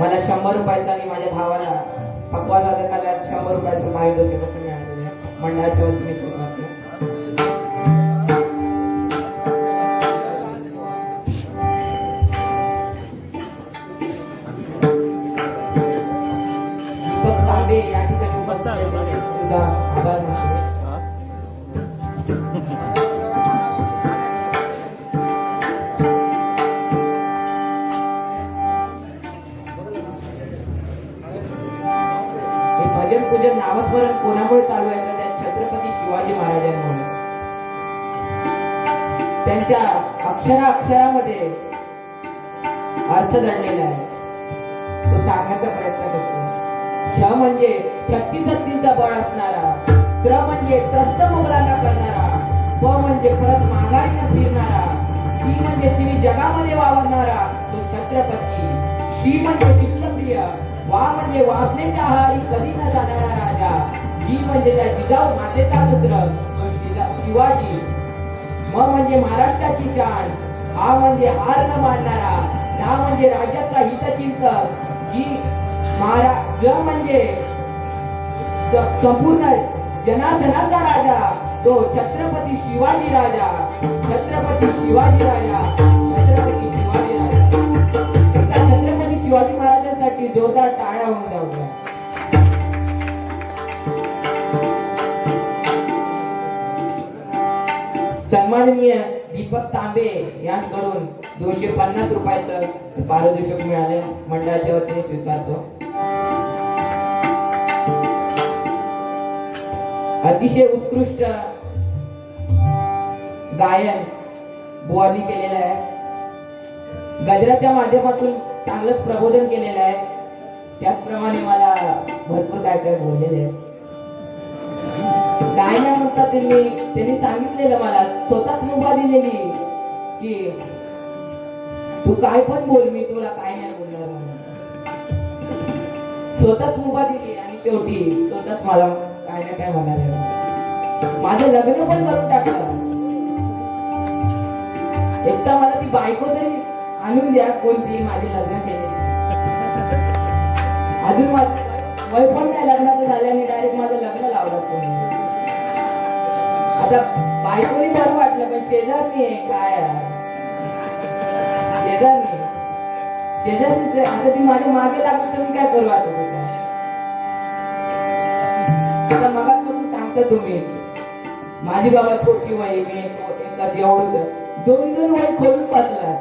मला शंभर रुपयाचं आणि माझ्या भावाला पकवाज वादकाला शंभर रुपयाचं पारितोषिक असं मिळालेलं आहे? मंडळाच्या वतीने स्वीकारते या ठिकाणी उपस्थित सुद्धा त्यांच्या अक्षरा अक्षरामध्ये अर्थ दडलेला आहे. तो सांगण्याचा प्रयत्न करतो. क्ष म्हणजे शक्ती शक्तींचा बळ असणारा त्र म्हणजे त्रस्त मुघलांना करणारा प म्हणजे परत माघारीनं फिरणारा ती म्हणजे तिने जगामध्ये वावरणारा तो छत्रपती शी म्हणजे चित्तप्रिय वा म्हणजे वासनेच्या आहारी कधी न जाणारा राजा जी म्हणजे त्या जिजाऊ मातेचा पुत्र तो शिवाजी म म्हणजे महाराष्ट्राची शान. हा म्हणजे हार न मानणारा ना म्हणजे राज्याचा हितचिंतक जी महाराज ज म्हणजे संपूर्ण जनार्दनाचा राजा तो छत्रपती शिवाजी राजा छत्रपती शिवाजी राजा छत्रपती शिवाजी राजा. एकदा छत्रपती शिवाजी महाराजांसाठी जोरदार टाळ्या होऊन जाऊ सन्माननीय दीपक तांबे यांकडून दोनशे पन्नास रुपयाचं पारितोषिक मिळाले. मंडळाच्या वतीने स्वीकारतो. अतिशय उत्कृष्ट गायन बुवानी केलेलं आहे. गजराच्या माध्यमातून चांगलं प्रबोधन केलेलं आहे. त्याचप्रमाणे मला भरपूर काय त्यांनी त्यांनी सांगितलेलं मला स्वतःच मुभा दिलेली की तू काय पण बोल मी तुला काय नाही बोलणार. स्वतःच मुभा दिली आणि शेवटी स्वतःच मला काय ना काय म्हणाले माझं लग्न पण करून टाकलं. एकदा मला ती बायको तरी आणून द्या कोणती माझे लग्न केले. अजून माझं वय पण नाही लग्नाचं झाल्याने डायरेक्ट माझं लग्न लावलं कोणी. आता बायकोनी बरं वाटलं पण शेजारनी आहे काय शेजारनी. शेजारनीच आहे. आता ती माझ्या मागे लागली तर मी काय करू आता तिथं? आता मगापासून सांगता तुम्ही. माझी बाबा छोटी वय मी एकाच एवढंच दोन दोन वय खोलून बसला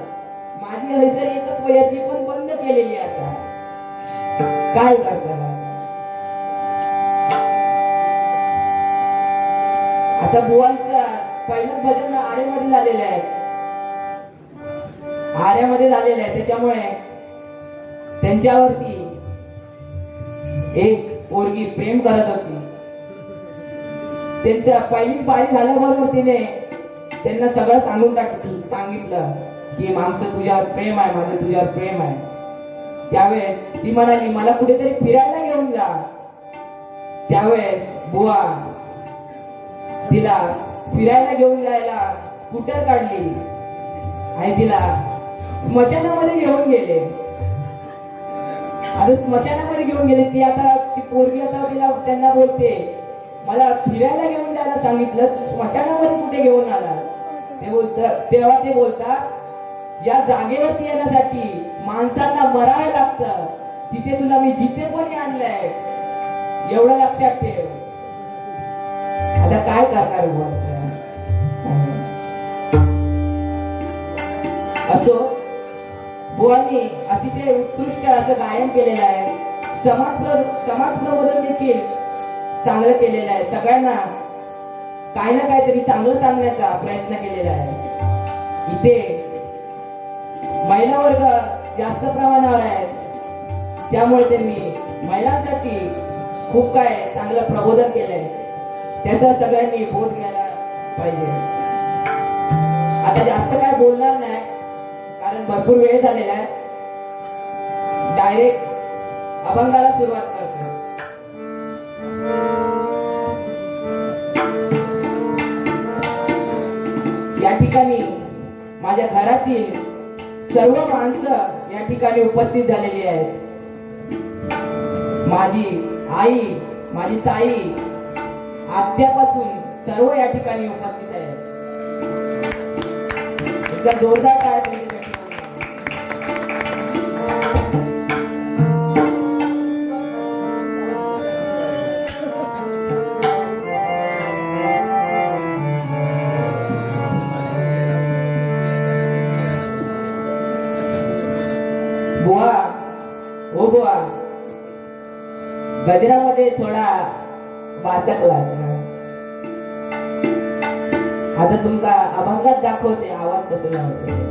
माझी हैसर एकच वयाची पण बंद केलेली आता. काय करताना आता बुवांचा पहिलंच भजन आरेमध्ये झालेलं आहे. आर्यामध्ये झालेलं आहे. त्याच्यामुळे त्यांच्यावरती एक पोरगी प्रेम करत होती. त्यांच्या पहिली पारी झाल्याबरोबर तिने त्यांना सगळं सांगून टाकलं. सांगितलं की आमचं तुझ्यावर प्रेम आहे माझं तुझ्यावर प्रेम आहे. त्यावेळेस ती म्हणाली मला कुठेतरी फिरायला घेऊन जा. त्यावेळेस बुवा तिला फिरायला घेऊन जायला स्कूटर काढली. आणि तिला स्मशानामध्ये घेऊन गेले. आता स्मशानामध्ये घेऊन गेले. ती आता ती पोरगी आता तिला त्यांना बोलते मला फिरायला घेऊन जायला सांगितलं. तू स्मशानामध्ये कुठे घेऊन आला? ते बोलत तेव्हा ते बोलतात या जागेवरती येण्यासाठी माणसांना मरावं लागतं. तिथे तुला मी जिथे पण आणलंय. एवढं लक्षात ठेव. आता काय करणार बुवा? असो बुवांनी अतिशय उत्कृष्ट असं गायन केलेलं आहे. समाज प्र समाज प्रबोधन देखील चांगलं केलेलं आहे. सगळ्यांना काही ना काहीतरी चांगलं सांगण्याचा प्रयत्न केलेला आहे. इथे महिला वर्ग जास्त प्रमाणावर आहे. त्यामुळे त्यांनी महिलांसाठी खूप काय चांगलं प्रबोधन केलंय. त्याचा सगळ्यांनी बोध घ्यायला पाहिजे. आता जास्त काय बोलणार नाही कारण भरपूर वेळ झालेला आहे. डायरेक्ट अभंगाला सुरुवात करतो या ठिकाणी माझ्या घरातील सर्व माणसं या ठिकाणी उपस्थित झालेली आहेत. माझी आई माझी ताई आत्यापासून सर्व या ठिकाणी उपस्थित आहे एकदा जोरदार काय बुवा हो बुवा गजरामध्ये थोडा वाचकला आता तुमचा अभंगात दाखवते आवाज कसं लावतो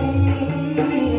Música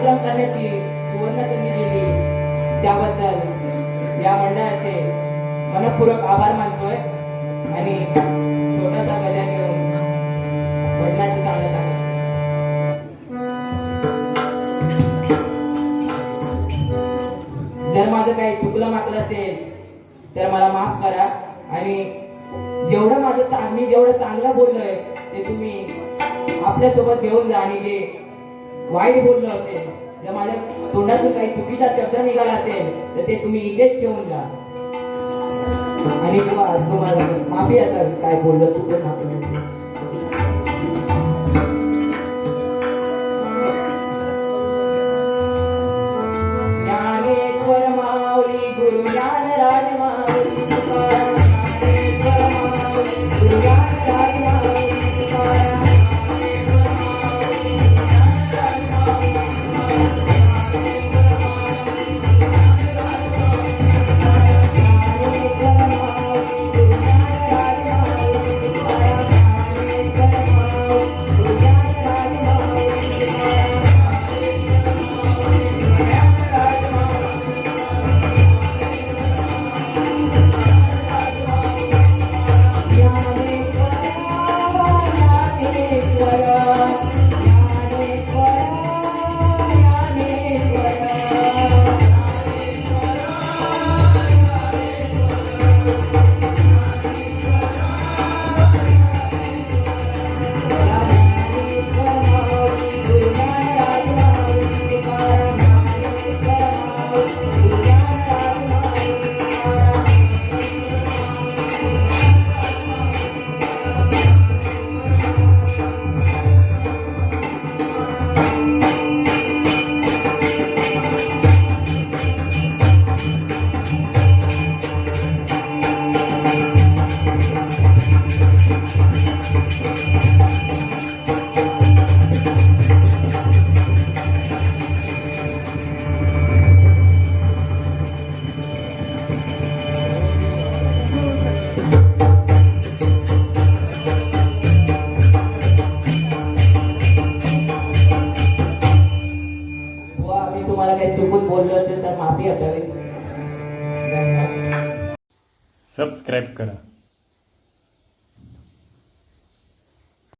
कार्यक्रम करण्याची सुवर्ण संधी दिली त्याबद्दल या मंडळाचे मनपूर्वक आभार मानतोय आणि छोटासा गजा घेऊन भजनाची सांगत आहे. जर माझं काही चुकलं मात्र असेल तर मला माफ करा आणि जेवढं माझं मी जेवढं चांगलं बोललोय ते तुम्ही आपल्यासोबत घेऊन जा आणि जे वाईट बोललो असेल जर माझ्या तोंडातून काही चुकीचा शब्द निघाला असेल तर ते तुम्ही इथेच ठेवून जा. आणि तुम्हाला माफी असावी काय बोललं चुकलं माफी असेल